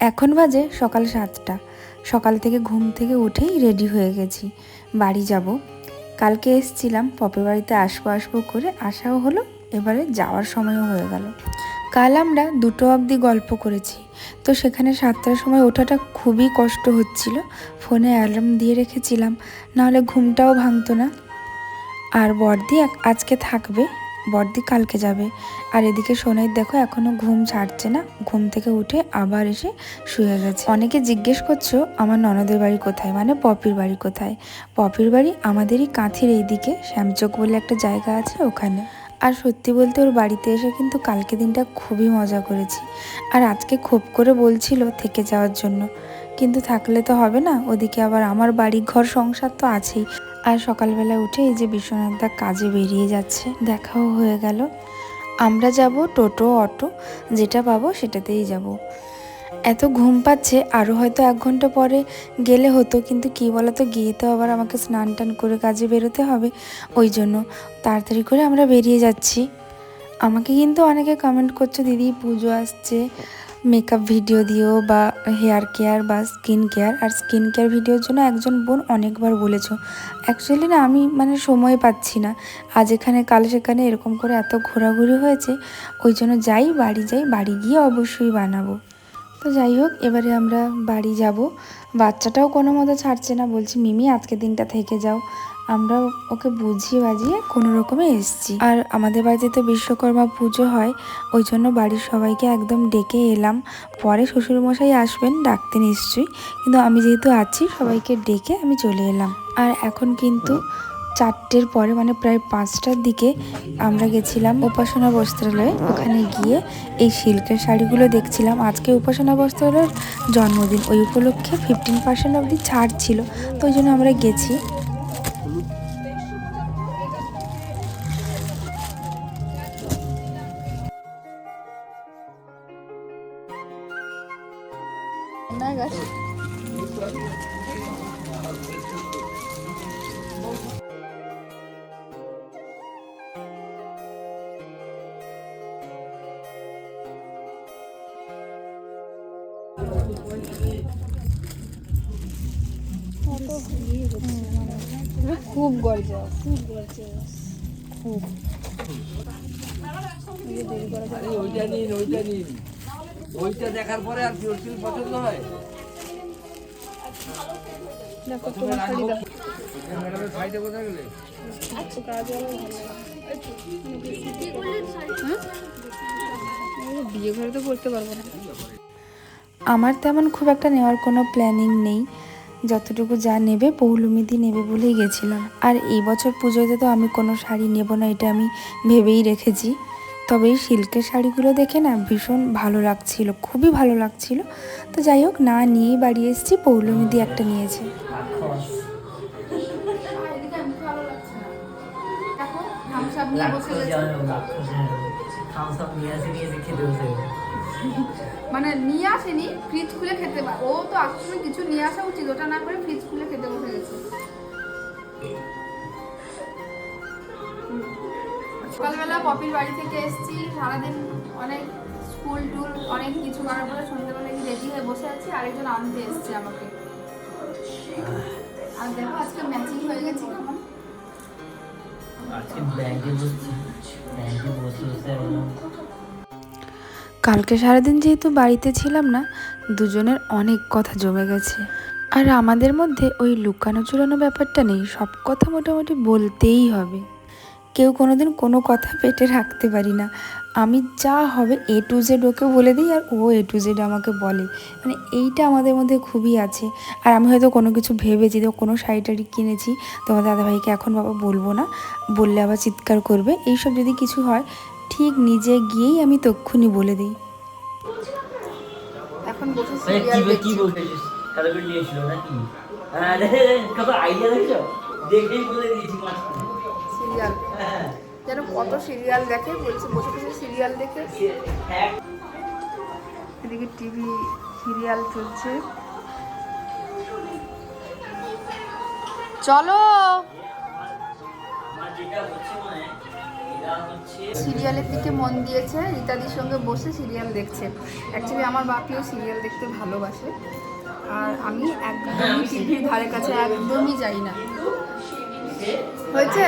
এখন বাজে সকাল সাতটা। সকাল থেকে ঘুম থেকে উঠেই রেডি হয়ে গেছি। বাড়ি যাব। কালকে এসছিলাম, পপের বাড়িতে আসব আসব করে আসাও হলো, এবারে যাওয়ার সময়ও হয়ে গেল। কাল আমরা দুটো অবধি গল্প করেছি। তো সেখানে সাতটার সময় ওঠাটা খুবই কষ্ট হচ্ছিল। ফোনে অ্যালার্ম দিয়ে রেখেছিলাম, নাহলে ঘুমটাও ভাঙতো না। আর বর্দি আজকে থাকবে, বর্দি কালকে যাবে। আর এদিকে সোনাইর দেখো এখনও ঘুম ছাড়ছে না, ঘুম থেকে উঠে আবার এসে শুয়ে গেছে। অনেকে জিজ্ঞেস করছ, আমার ননদের বাড়ি কোথায়? মানে পপির বাড়ি কোথায়? পপির বাড়ি আমাদেরই কাঁথির এইদিকে, শ্যামচক বলে একটা জায়গা আছে ওখানে। আর সত্যি বলতে ওর বাড়িতে এসে কিন্তু কালকে দিনটা খুবই মজা করেছি। আর আজকে খুব করে বলছিল থেকে যাওয়ার জন্য। কিন্তু থাকলে তো হবে না, ওদিকে আবার আমার বাড়ি ঘর সংসার তো আছেই। আর সকালবেলা উঠে এই যে বিশ্বনাথ দা কাজে বেরিয়ে যাচ্ছে, দেখাও হয়ে গেল। আমরা যাব টোটো, অটো, যেটা পাবো সেটাতেই যাব। এত ঘুম পাচ্ছে আরও হয়তো এক ঘণ্টা পরে গেলে হতো, কিন্তু কী বলতো, গিয়ে তো আবার আমাকে স্নান টান করে কাজে বেরোতে হবে। ওই জন্য তাড়াতাড়ি করে আমরা বেরিয়ে যাচ্ছি। আমাকে কিন্তু অনেকে কমেন্ট করছে, দিদি, পুজো আসছে। মেকআপ ভিডিও দিও বা হেয়ার কেয়ার বা স্কিন কেয়ার আর স্কিন কেয়ার ভিডিওর জন্য একজন বোন অনেকবার বলেছ। অ্যাকচুয়ালি না, আমি মানে সময় পাচ্ছি না। আজ এখানে, কাল সেখানে এরকম করে এত ঘোরাঘুরি হয়েছে। ওই জন্য যাই, বাড়ি যাই, বাড়ি গিয়ে অবশ্যই বানাবো। তো যাই হোক, এবারে আমরা বাড়ি যাব। বাচ্চাটাও কোনো মতো ছাড়ছে না, বলছি, মিমি আজকে দিনটা থেকে যাও। আমরা ওকে বুঝিয়ে বাজিয়ে কোনো রকমে এসছি। আর আমাদের বাড়িতে তো বিশ্বকর্মা পুজো হয়, ওই জন্য বাড়ির সবাইকে একদম ডেকে এলাম। পরে শ্বশুরমশাই আসবেন, ডাকতে নিশ্চয়ই। কিন্তু আমি যেহেতু আছি, সবাইকে ডেকে আমি চলে এলাম। আর এখন কিন্তু চারটের পরে মানে প্রায় পাঁচটার দিকে আমরা গেছিলাম উপাসনা বস্ত্রালয়ে। ওখানে গিয়ে এই সিল্কের শাড়িগুলো দেখছিলাম। আজকে উপাসনা বস্ত্রালয়ের জন্মদিন। ওই উপলক্ষে ফিফটিন পার্সেন্ট অবধি ছাড় ছিল। তো ওই জন্য আমরা গেছি। খুব গর্জাস। খুব। গর্জাস খুব ওইটা নিন ওইটা নিন। ওইটা দেখার পরে আর পিওর পছন্দ হয়? দেখো তোমার শাড়ি দেখো ম্যাডামের শাড়িটা কোথায় গেলে বিয়ে ঘরে তো পড়তে পারব না। আমার তেমন খুব একটা নেওয়ার কোনো প্ল্যানিং নেই। যতটুকু যা নেবে পৌলমিদি নেবে বলেই গেছিলাম। আর এই বছর পুজোতে তো আমি কোনো শাড়ি নেব না এটা আমি ভেবেই রেখেছি। তবে এই সিল্কের শাড়িগুলো দেখে না ভীষণ ভালো লাগছিল খুবই ভালো লাগছিল। তো যাই হোক না নিয়েই বাড়ি এসেছি পৌলমিদি একটা নিয়েছে। মানে নিয়ে আসেনি ফ্রিজ খুলে খেতে পারে। ও তো আসলে কিছু নিয়ে আসা উচিত ওটা না করে ফ্রিজ খুলে খেতে বসে গেছে। সকালবেলা পপির বাড়ি থেকে এসেছি সারাদিন অনেক স্কুল টুল অনেক কিছু করার পরে সন্ধ্যেবেলা রেডি হয়ে বসে আছি আরেকজন আনতে এসছে আমাকে। আর দেখো আজকে ম্যাচিং হয়ে গেছে কেমন? আজকে ব্যাংকে বসছি কালকে সারাদিন যেহেতু বাড়িতে ছিলাম না, দুজনের অনেক কথা জমে গেছে। আর আমাদের মধ্যে ওই লুকানো চুরানো ব্যাপারটা নেই, সব কথা মোটামুটি বলতেই হবে। কেউ কোনোদিন কোনো কথা পেটে রাখতে পারি না। আমি যা হবে এ টু জেড ওকে বলে দিই আর ও এ টু জেড আমাকে বলে। মানে এইটা আমাদের মধ্যে খুবই আছে। আর আমি হয়তো কোনো কিছু ভেবেছি তো কোনো শাড়ি টাড়ি কিনেছি তোমার দাদাভাইকে এখন বাবা বলব না। বললে আবার চিৎকার করবে। এইসব যদি কিছু হয় ঠিক নিজে গিয়েই আমি তক্ষুনি বলে দিই। এখন বসে সিরিয়াল দেখছি। হ্যাঁ আইডিয়া দেখছ? দেখেই বলে দিয়েছি যেন কত সিরিয়াল দেখে, বলছে বসে বসে সিরিয়াল দেখে। এদিকে টিভি সিরিয়াল চলছে। চলো। সিরিয়ালের দিকে মন দিয়েছে, রীতাদির সঙ্গে বসে সিরিয়াল দেখছে। অ্যাকচুয়ালি আমার বাপিও সিরিয়াল দেখতে ভালোবাসে। আর আমি একদমই টিভির ধারে কাছে একদমই যাই না। হয়েছে?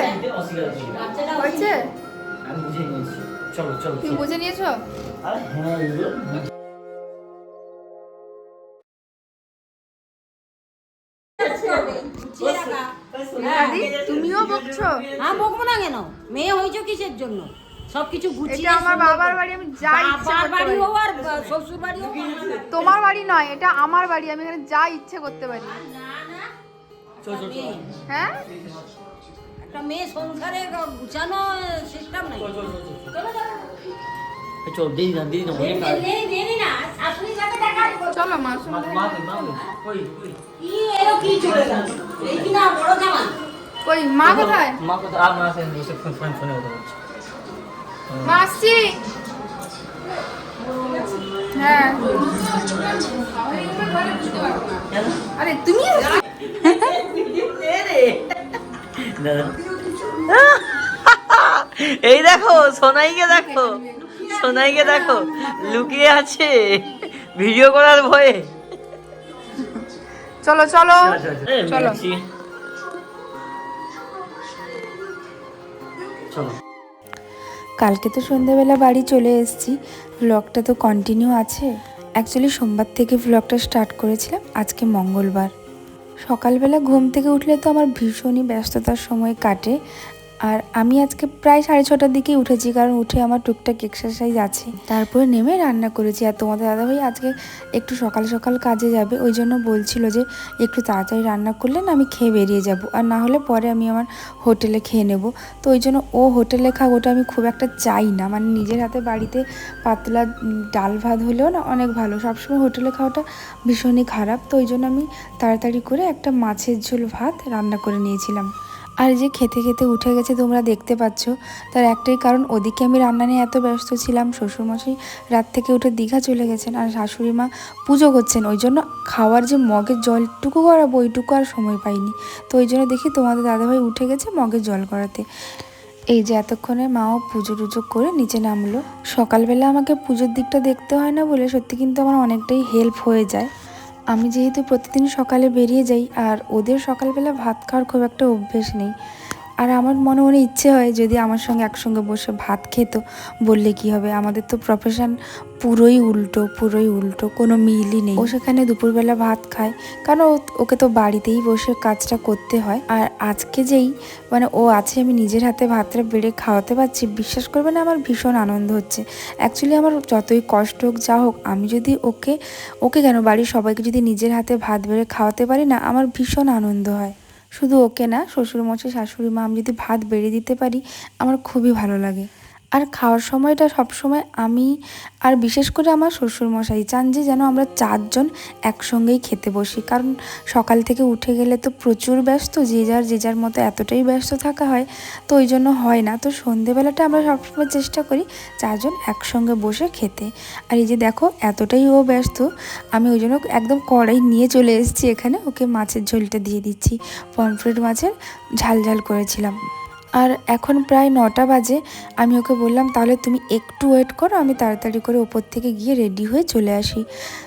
হয়েছে? আমি বুঝে নিয়েছি। চলো চলো তুমি বুঝে নিয়েছো? হ্যাঁ তুমিও বকছো? হ্যাঁ বকবো না কেন? মেয়ে হয়েছে কিসের জন্য? সবকিছু গুছিয়ে এটা আমার বাবার বাড়ি আমি যা ইচ্ছে বাড়ি হোক আর শ্বশুর বাড়ি হোক তোমার বাড়ি নয় এটা আমার বাড়ি আমি এখানে যা ইচ্ছে করতে পারি। চল চল হ্যাঁ? একটা মেয়ে সংসারে গুছানো সিস্টেম নাই। চল দিদি না দিদি না অনেক কাজ। চলো মা মা মা কই কই? কি এলো কি চলে গেল? এই কি না বড় জামা? কই মা কোথায়? মা কোথায়? আর মা আছে বসে ফোন ফোন ফোনে কথা বলছে। মা আসছি। হ্যাঁ। আরে তুমি দাদা এই দেখো সোনাইকে দেখো সোনাইকে দেখো লুকিয়ে আছে ভিডিও করার ভয়ে। চলো চলো চলো। চলো চলো। কালকে তো সন্ধ্যাবেলা বাড়ি চলে এসেছি। ব্লগটা তো কন্টিনিউ আছে। অ্যাকচুয়ালি সোমবার থেকে ব্লগটা স্টার্ট করেছিলাম আজকে মঙ্গলবার। সকালবেলা ঘুম থেকে উঠলে তো আমার ভীষণই ব্যস্ততার সময় কাটে। আর আমি আজকে প্রায় সাড়ে ছটার দিকেই উঠেছি, কারণ উঠে আমার টুকটাক এক্সারসাইজ আছে। তারপরে নেমে রান্না করেছি। আর তোমাদের দাদাভাই আজকে একটু সকাল সকাল কাজে যাবে, ওই জন্য বলছিল যে একটু তাড়াতাড়ি রান্না করলে না আমি খেয়ে বেরিয়ে যাব, আর না হলে পরে আমি আমার হোটেলে খেয়ে নেব। তো ওই জন্য ও হোটেলে খাক ওটা আমি খুব একটা চাই না। মানে নিজের হাতে বাড়িতে পাতলা ডাল ভাত হলেও না অনেক ভালো। সবসময় হোটেলে খাওয়াটা ভীষণই খারাপ। তো ওই জন্য আমি তাড়াতাড়ি করে একটা মাছের ঝোল ভাত রান্না করে নিয়েছিলাম। আর যে খেতে খেতে উঠে গেছে, তোমরা দেখতে পাচ্ছ। তার একটাই কারণ, ওদিকে আমি রান্না নিয়ে এত ব্যস্ত ছিলাম, শ্বশুরমশাই রাত থেকে উঠে দীঘা চলে গেছেন আর শাশুড়ি মা পুজো করছেন। ওই জন্য খাওয়ার যে মগের জলটুকু করাবো, ওইটুকু আর সময় পাইনি। তো ওই জন্য দেখি তোমাদের দাদাভাই উঠে গেছে মগের জল করাতে। এই যে এতক্ষণে মাও পুজো টুজো করে নিচে নামলো। সকালবেলা আমাকে পুজোর দিকটা দেখতে হয় না বলে সত্যি কিন্তু আমার অনেকটাই হেল্প হয়ে যায়। আমি যেহেতু প্রতিদিন সকালে বেরিয়ে যাই আর ওদের সকালবেলা ভাত খাওয়ার খুব একটা অভ্যেস নেই আর আমার মনে মনে ইচ্ছে হয় যদি আমার সঙ্গে একসঙ্গে বসে ভাত খেত, বললে কি হবে? আমাদের তো প্রফেশন পুরোই উল্টো পুরোই উল্টো, কোনো মিলই নেই। ও সেখানে দুপুরবেলা ভাত খায়, কারণ ওকে তো বাড়িতেই বসে কাজটা করতে হয়। আর আজকে যেই মানে ও আছে, আমি নিজের হাতে ভাতটা বেড়ে খাওয়াতে পারছি, বিশ্বাস করবে না আমার ভীষণ আনন্দ হচ্ছে। অ্যাকচুয়ালি আমার যতই কষ্ট হোক, যা হোক, আমি যদি ওকে ওকে কেন বাড়ির সবাইকে যদি নিজের হাতে ভাত বেড়ে খাওয়াতে পারি না, আমার ভীষণ আনন্দ হয়। শুধু ওকে না, শ্বশুরমশাই শাশুড়ি মা আমি যদি ভাত বেড়ে দিতে পারি, আমার খুবই ভালো লাগে। আর খাওয়ার সময়টা সবসময় আমি আর বিশেষ করে আমার শ্বশুরমশাই চান যে যেন আমরা চারজন একসঙ্গেই খেতে বসি। কারণ সকাল থেকে উঠে গেলে তো প্রচুর ব্যস্ত, যে যার যে যার মতো এতটাই ব্যস্ত থাকা হয়, তো ওই জন্য হয় না। তো সন্ধেবেলাটা আমরা সবসময় চেষ্টা করি চারজন একসঙ্গে বসে খেতে। আর এই যে দেখো এতটাই ও ব্যস্ত, আমি ওই জন্য একদম কড়াই নিয়ে চলে এসেছি এখানে। ওকে মাছের ঝোলটা দিয়ে দিচ্ছি। পমফ্রেট মাছের ঝাল ঝাল করেছিলাম। আর এখন প্রায় নটা বাজে, আমি ওকে বললাম, তাহলে তুমি একটু ওয়েট করো, আমি তাড়াতাড়ি করে ওপর থেকে গিয়ে রেডি হয়ে চলে আসি।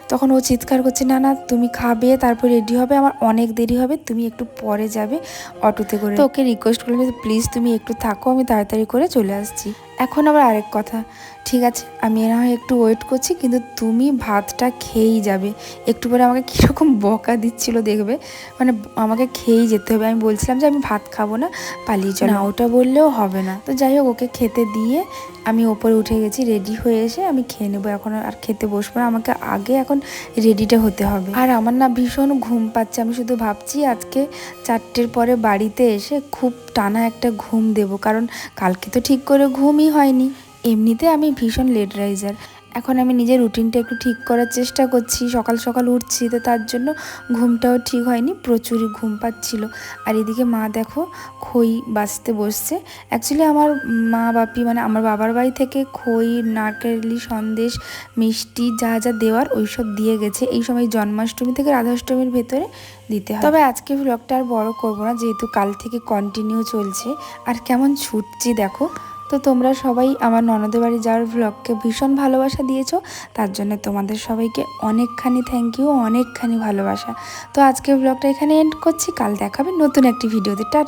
তখন ও চিৎকার করছে, না না, তুমি খাবে, তারপর রেডি হবে, আমার অনেক দেরি হবে, তুমি একটু পরে যাবে অটোতে করে। তো ওকে রিকোয়েস্ট করলাম প্লিজ তুমি একটু থাকো, আমি তাড়াতাড়ি করে চলে আসছি। এখন আবার আরেক কথা। ঠিক আছে আমি না হয় একটু ওয়েট করছি কিন্তু তুমি ভাতটা খেয়েই যাবে। একটু পরে আমাকে কীরকম বকা দিচ্ছিল দেখবে। মানে আমাকে খেয়েই যেতে হবে। আমি বলছিলাম যে আমি ভাত খাব না পালিয়ে যাব না ওটা বললেও হবে না। তো যাই হোক ওকে খেতে দিয়ে আমি ওপরে উঠে গেছি রেডি হয়ে এসে আমি খেয়ে নেব। এখন আর খেতে বসবো না, আমাকে আগে এখন রেডিটা হতে হবে। আর আমার না ভীষণ ঘুম পাচ্ছে, আমি শুধু ভাবছি আজকে চারটের পরে বাড়িতে এসে খুব টানা একটা ঘুম দেব, কারণ কালকে তো ঠিক করে ঘুমই হয়নি। এমনিতে আমি ভীষণ লেট রাইজার এখন আমি নিজের রুটিনটা একটু ঠিক করার চেষ্টা করছি। সকাল সকাল উঠছি তো তার জন্য ঘুমটাও ঠিক হয়নি, প্রচুরই ঘুম পাচ্ছিল। আর এদিকে মা দেখো খই বাঁচতে বসছে। অ্যাকচুয়ালি আমার মা বাপি মানে আমার বাবার বাড়ি থেকে খই, নারকেলি, সন্দেশ, মিষ্টি যা যা দেওয়ার ওইসব দিয়ে গেছে। এই সময় জন্মাষ্টমী থেকে রাধাষ্টমীর ভেতরে দিতে হয়। তবে আজকে ব্লগটা আর বড় করব না, যেহেতু কাল থেকে কন্টিনিউ চলছে। আর কেমন ছুটছি দেখো। তো তোমরা সবাই আমার ননদের বাড়ি যাওয়ার ব্লগকে ভীষণ ভালোবাসা দিয়েছ, তার জন্য তোমাদের সবাইকে অনেকখানি থ্যাংক ইউ অনেকখানি ভালোবাসা। তো আজকে ব্লগটা এখানে এন্ড করছি, কাল দেখাবে নতুন একটি ভিডিওতে টাটা